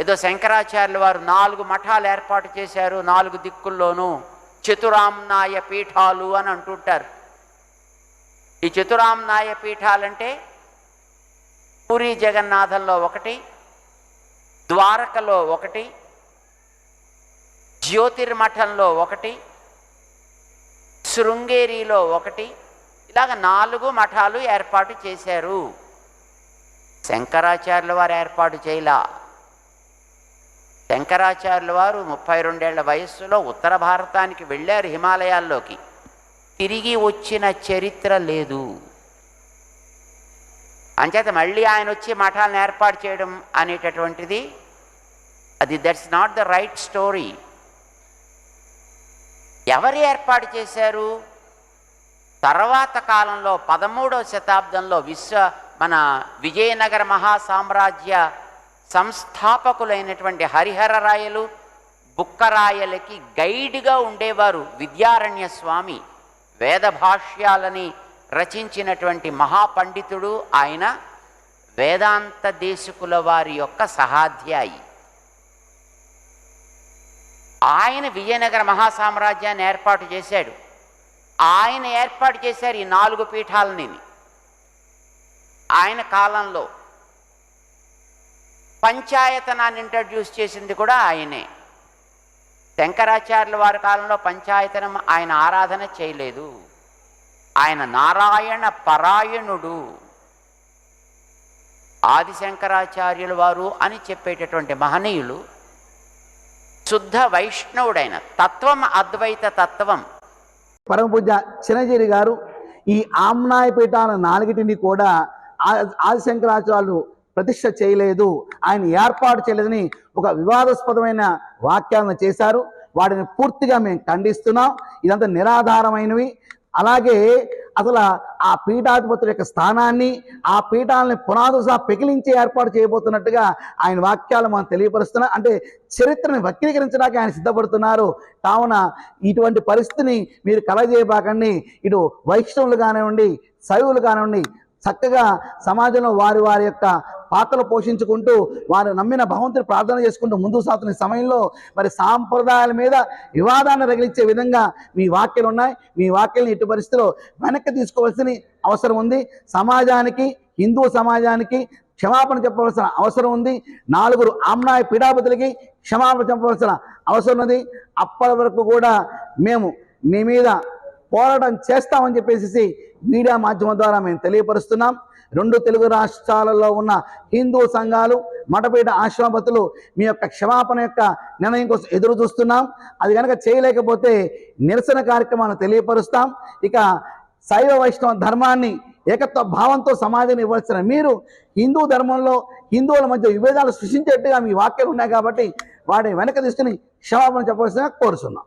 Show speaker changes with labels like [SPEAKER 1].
[SPEAKER 1] ఏదో శంకరాచార్యులు వారు నాలుగు మఠాలు ఏర్పాటు చేశారు నాలుగు దిక్కుల్లోనూ చతురామ్నాయ పీఠాలు అని అంటుంటారు. ఈ చతురామ్నాయ పీఠాలంటే పూరి జగన్నాథంలో ఒకటి ద్వారకలో ఒకటి జ్యోతిర్మఠంలో ఒకటి శృంగేరిలో ఒకటి ఇలాగ నాలుగు మఠాలు ఏర్పాటు చేశారు. శంకరాచార్యుల వారు ఏర్పాటు చేయలా. శంకరాచార్యుల వారు ముప్పై రెండేళ్ళ వయస్సులో ఉత్తర భారతానికి వెళ్ళారు హిమాలయాల్లోకి. తిరిగి వచ్చిన చరిత్ర లేదు. అంచేత మళ్ళీ ఆయన వచ్చి మఠాలను ఏర్పాటు చేయడం అనేటటువంటిది అది that's not the right story. ఎవరు ఏర్పాటు చేశారు? తర్వాత కాలంలో పదమూడవ శతాబ్దంలో విశ్వ మన విజయనగర మహాసామ్రాజ్య సంస్థాపకులైనటువంటి హరిహరరాయలు బుక్కరాయలకి గైడ్గా ఉండేవారు విద్యారణ్య స్వామి. వేద భాష్యాలని రచించినటువంటి మహాపండితుడు ఆయన వేదాంత దేశకుల వారి యొక్క సహాధ్యాయి. ఆయన విజయనగర మహాసామ్రాజ్యాన్ని ఏర్పాటు చేశాడు. ఆయన ఏర్పాటు చేశారు ఈ నాలుగు పీఠాలని ఆయన కాలంలో పంచాయతనాన్ని ఇంట్రడ్యూస్ చేసింది కూడా ఆయనే. శంకరాచార్యుల వారి కాలంలో పంచాయతనం ఆయన ఆరాధన చేయలేదు. ఆయన నారాయణ పరాయణుడు. ఆదిశంకరాచార్యుల వారు అని చెప్పేటటువంటి మహనీయులు శుద్ధ వైష్ణవుడైన తత్వం అద్వైత తత్వం.
[SPEAKER 2] పరమ పూజ చిరంజీవి గారు ఈ ఆమ్నాయ పీఠాల నాలుగిటిని కూడా ఆ- ఆదిశంకరాచార్యులు ప్రతిష్ట చేయలేదు. ఆయన ఏర్పాటు చేయలేదని ఒక వివాదాస్పదమైన వాక్యాలను చేశారు. వాటిని పూర్తిగా మేము ఖండిస్తున్నాం. ఇదంతా నిరాధారమైనవి. అలాగే అసలు ఆ పీఠాధిపతుల యొక్క స్థానాన్ని ఆ పీఠాలని పునాదుసా సహా పెకిలించి ఏర్పాటు చేయబోతున్నట్టుగా ఆయన వాక్యాలు మనం తెలియపరుస్తున్నాం. అంటే చరిత్రను వక్రీకరించడానికి ఆయన సిద్ధపడుతున్నారు. కావున ఇటువంటి పరిస్థితిని మీరు కలగజేయబాకండి. ఇటు వైష్ణవులు కానివ్వండి శైవులు కానివ్వండి చక్కగా సమాజంలో వారి వారి యొక్క పాత్రలు పోషించుకుంటూ వారు నమ్మిన భగవంతుని ప్రార్థన చేసుకుంటూ ముందుకు సాగుతున్న సమయంలో మరి సాంప్రదాయాల మీద వివాదాన్ని రగిలించే విధంగా మీ వాక్యలు ఉన్నాయి. మీ వాక్యల్ని ఎట్టి పరిస్థితిలో వెనక్కి తీసుకోవాల్సిన అవసరం ఉంది. సమాజానికి హిందూ సమాజానికి క్షమాపణ చెప్పవలసిన అవసరం ఉంది. నాలుగురు ఆమ్నాయ పీడాపతులకి క్షమాపణ చెప్పవలసిన అవసరం ఉంది అప్పటి వరకు కూడా మేము మీ మీద పోరాటం చేస్తామని చెప్పేసి మీడియా మాధ్యమం ద్వారా మేము తెలియపరుస్తున్నాం. రెండు తెలుగు రాష్ట్రాలలో ఉన్న హిందూ సంఘాలు మఠపీఠ ఆశ్రమపతులు మీ యొక్క క్షమాపణ యొక్క నిర్ణయం కోసం ఎదురు చూస్తున్నాం. అది కనుక చేయలేకపోతే నిరసన కార్యక్రమాలను తెలియపరుస్తాం. ఇక శైవ వైష్ణవ ధర్మాన్ని ఏకత్వ భావంతో సమాజాన్ని ఇవ్వాల్సిన మీరు హిందూ ధర్మంలో హిందువుల మధ్య విభేదాలు సృష్టించేట్టుగా మీ వాక్యాలు ఉన్నాయి కాబట్టి వాటిని వెనక తీసుకుని క్షమాపణ చెప్పవలసిన కోరుతున్నాం